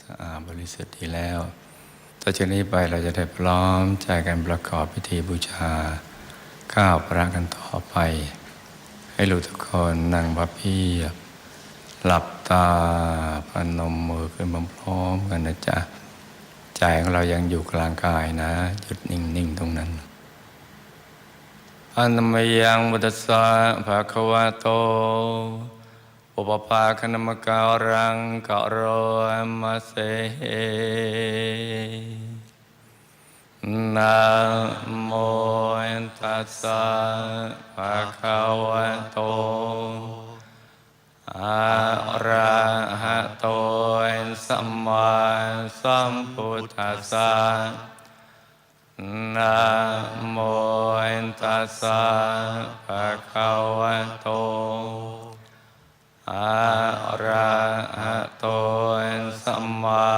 สะอาดบริสุทธิ์ดีแล้วต่อจากนี้ไปเราจะได้พร้อมใจกันประกอบพิธีบูชา ข้าวพระกันต่อไป ให้ลูกทุกคนนั่งพับเพียบ หลับตาพนมมือขึ้นพร้อมกันนะจ๊ะ ใจของเรายังอยู่กลางกายนะ หยุดนิ่ง ๆ ตรงนั้นอันมยังบุตสะภะคะวะโต อุปปาคณมการังกะโรมาเซนะโมตัสสะภะคะวะโตอะระหะโตสัมมาสัมพุทธัสสะนะโมตัสสะภะคะวะโต อะระหะโตสัมมา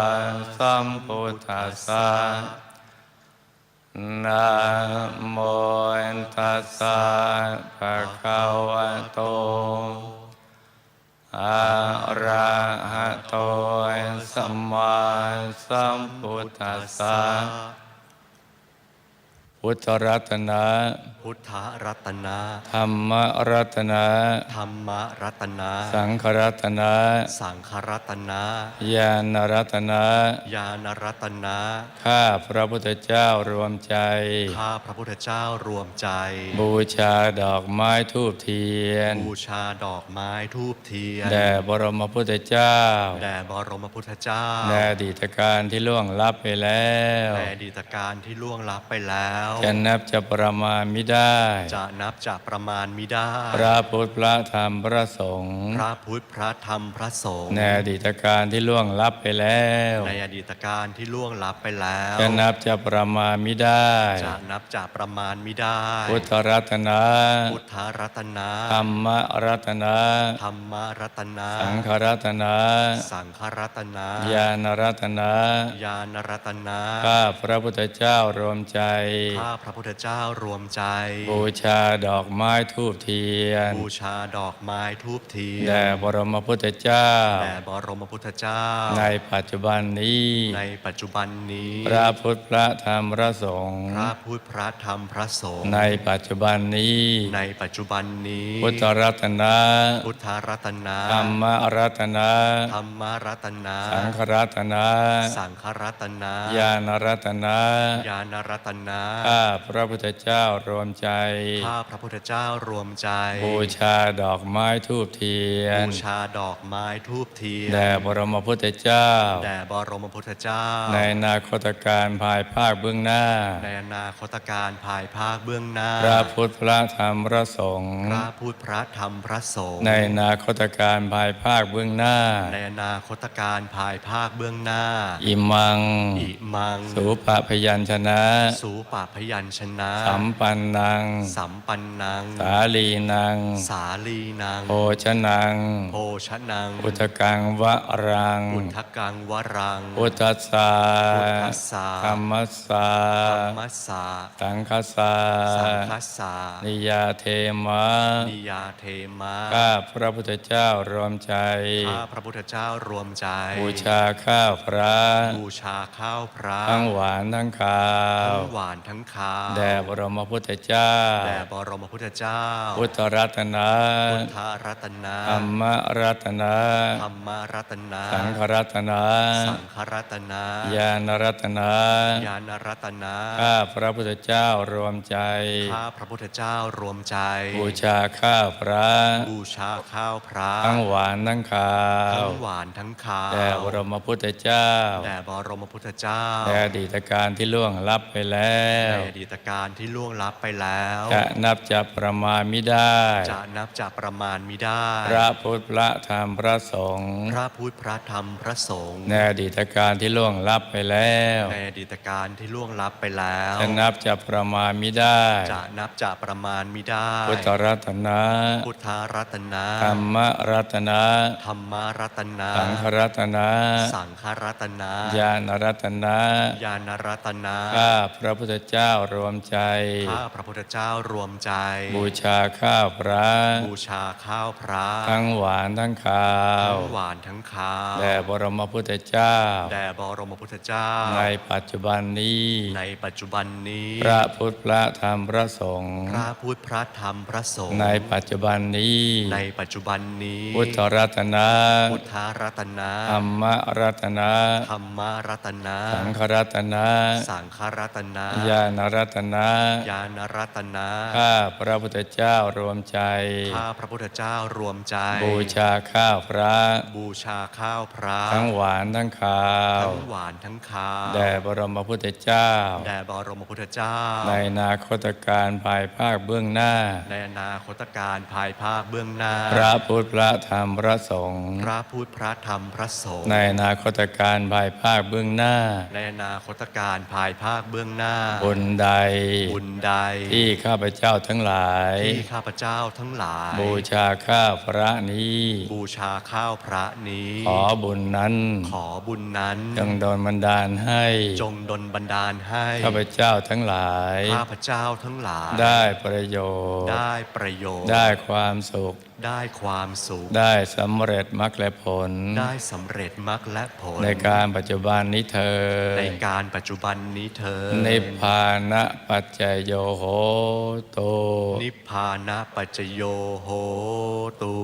สัมพุทธัสสะนะโมตัสสะภะคะวะโตอะระหะโตสัมมาสัมพุทธัสสะพุทธรัตนะ พุทธรัตนะธรรมรัตนะธรรมรัตนะสังฆรัตนะสังฆรัตนะญาณรัตนะญาณรัตนะข้าพระพุทธเจ้ารวมใจข้าพระพุทธเจ้ารวมใจ บูชาดอกไม้ทูบเทียน บูชาดอกไม้ทูบเทียนแด่บรมพุทธเจ้าแด่บรมพุทธเจ้าในอดีตการที่ล่วงลับไปแล้วในอดีตการที่ล่วงลับไปแล้วจะนับจะประมาณไม่ได้จะนับจะประมาณมิได้ พระพุทธพระธรรมพระสงฆ์พระพุทธพระธรรมพระสงฆ์ในอดีตการที่ล่วงลับไปแล้ว ในอดีตการที่ล่วงลับไปแล้ว จะนับจะประมาณไม่ได้ จะนับจะประมาณมิได้ พุทธรัตนะพุทธรัตนะธรรมรัตนะธรรมรัตนะสังฆรัตนะสังฆรัตนะญาณรัตนะญาณรัตนะข้าพระพุทธเจ้ารวมใจข้าพระพุทธเจ้ารวมใจบูชาดอกไม้ทูบเทียน บูชาดอกไม้ทูบเทียนแด่บรมพุทธเจ้าแด่บรมพุทธเจ้า ในปัจจุบันนี้ ในปัจจุบันนี้ พระพุทธพระธรรมพระสงฆ์พระพุทธพระธรรมพระสงฆ์ในปัจจุบันนี้ ในปัจจุบันนี้ พุทธรัตนะพุทธรัตนะธรรมรัตนะธรรมรัตนะสังฆรัตนะสังฆรัตนะญาณรัตนะญาณรัตนะข้าพระพุทธเจ้ารวมใจ ข้าพระพุทธเจ้ารวมใจ บูชาดอกไม้ทูบเทียน บูชาดอกไม้ทูบเทียน แด่บรมพุทธเจ้า แด่บรมพุทธเจ้า ในอนาคตการภายภาคเบื้องหน้า ในอนาคตการภายภาคเบื้องหน้า พระพุทธพระธรรมพระสงฆ์ พระพุทธพระธรรมพระสงฆ์ ในอนาคตการภายภาคเบื้องหน้า ในอนาคตการภายภาคเบื้องหน้า อิมัง อิมังสุปะพยัญชนะ สูปะพยัญชนะ สัมปันนัง สัมปันนัง สาลีนัง สาลีนัง โภชนัง โภชนังพุทธกังวะรังพุทธกังวรังพุทธัสสะพุทธัสสะธรรมัสสะธรรมสสะสังคัสสะสังคัสสะนิยาเทมะนิยาเทมะ ข้าพระพุทธเจ้ารวมใจ ข้าพระพุทธเจ้ารวมใจ บูชาข้าวพระ บูชาข้าวพระ ทั้งหวานทั้งคาว ทั้งหวานทั้งคาว แด่บรมพุทธเจ้าแด่บรมพุทธเจ้า พุทธรัตนะพุทธรัตนะธรรมรัตนะธรรมรัตนะสังฆรัตนะสังฆรัตนะญาณรัตนะญาณรัตนะข้าพระพุทธเจ้ารวมใจข้าพระพุทธเจ้ารวมใจ บูชาข้าวพระบูชาข้าวพระทั้งหวานทั้งคาวทั้งหวานทั้งคาวแด่บรมพุทธเจ้าแด่บรมพุทธเจ้าในอดีตการที่ล่วงลับไปแล้วในอดีตการที่ล่วงลับไปแล้ว จะนับจะประมาณไม่ได้ จะนับจะประมาณมิได้ พระพุทธพระธรรมพระสงฆ์พระพุทธพระธรรมพระสงฆ์ในอดีตการที่ล่วงลับไปแล้ว ในอดีตการที่ล่วงลับไปแล้วจะนับจะประมาณไม่ได้ จะนับจะประมาณมิได้ พุทธรัตนะ พุทธรัตนะ ธรรมรัตนะ ธรรมรัตนะ สังฆรัตนะ สังฆรัตนะ ญาณรัตนะ ญาณรัตนะ ข้าพระพุทธเจ้ารวมใจ ข้าพระพุทธเจ้ารวมใจ บูชาข้าวพระ บูชาข้าวพระ ทั้งหวานทั้งคาวทั้งหวานทั้งคาวแด่บรมพุทธเจ้าแด่บรมพุทธเจ้า ในปัจจุบันนี้ ในปัจจุบันนี้ พระพุทธพระธรรมพระสงฆ์พระพุทธพระธรรมพระสงฆ์ในปัจจุบันนี้ ในปัจจุบันนี้ พุทธรัตนะพุทธรัตนะธรรมรัตนะธรรมรัตนะ สังฆรัตนะ สังฆรัตนะญาณรัตนะญาณรัตนะข้าพระพุทธเจ้ารวมใจ ข้าพระพุทธเจ้ารวมใจ บูชาข้าวพระ บูชาข้าวพระ ทั้งหวานทั้งคาว ทั้งหวานทั้งคาว แด่บรมพุทธเจ้า แด่บรมพุทธเจ้า ในอนาคตการภายภาคเบื้องหน้า ในอนาคตการภายภาคเบื้องหน้า พระพุทธพระธรรมพระสงฆ์ พระพุทธพระธรรมพระสงฆ์ ในอนาคตการภายภาคเบื้องหน้า ในอนาคตการภายภาคเบื้องหน้า บุญใด บุญใดที่ข้าพเจ้าทั้งหลาย ที่ข้าพเจ้าทั้งหลาย บูชาข้าวพระนี้ บูชาข้าวพระนี้ ขอบุญนั้น ขอบุญนั้น จงโดนบันดาลให้ จงดลบันดาลให้ ข้าพเจ้าทั้งหลาย ข้าพเจ้าทั้งหลาย ได้ประโยชน์ ได้ประโยชน์ ได้ความสุข ได้ความสุข ได้สำเร็จมรรคและผล ได้สำเร็จมรรคและผล ในการปัจจุบันนี้เธอ ในการปัจจุบันนี้เธอ นิพพานะปัจจยโยโหโตนิพพานะปัจจโยโหตุ